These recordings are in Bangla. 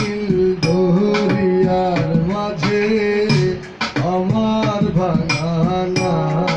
নীল দরিয়ার মাঝে আমার ভাঙা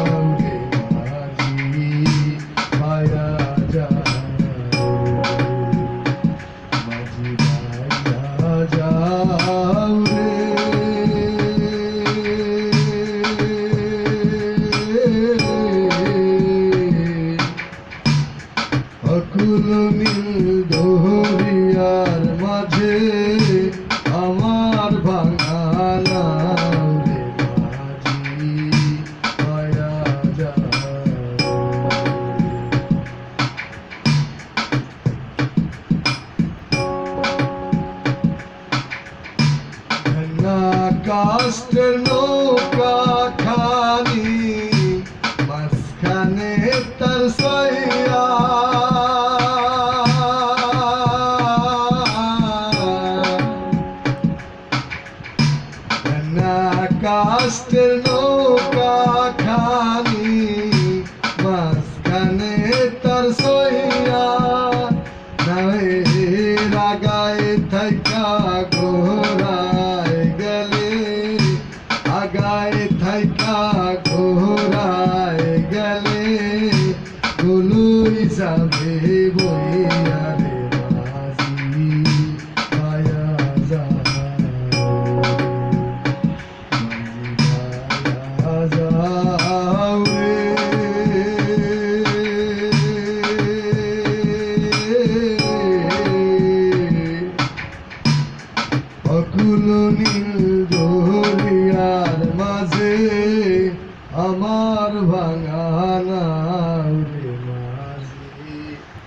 ভাঙা কাস্টের নৌকা খানি মাঝখানে তার সইয়া ভাঙা কাস্টের নৌকা খানি মাঝখানে তার সইয়া নায়ে রাগায় থাকা গোরা চাঁদে বইয়া রে পায়া যা অকুল নীল দরিয়ার আমার ভাঙা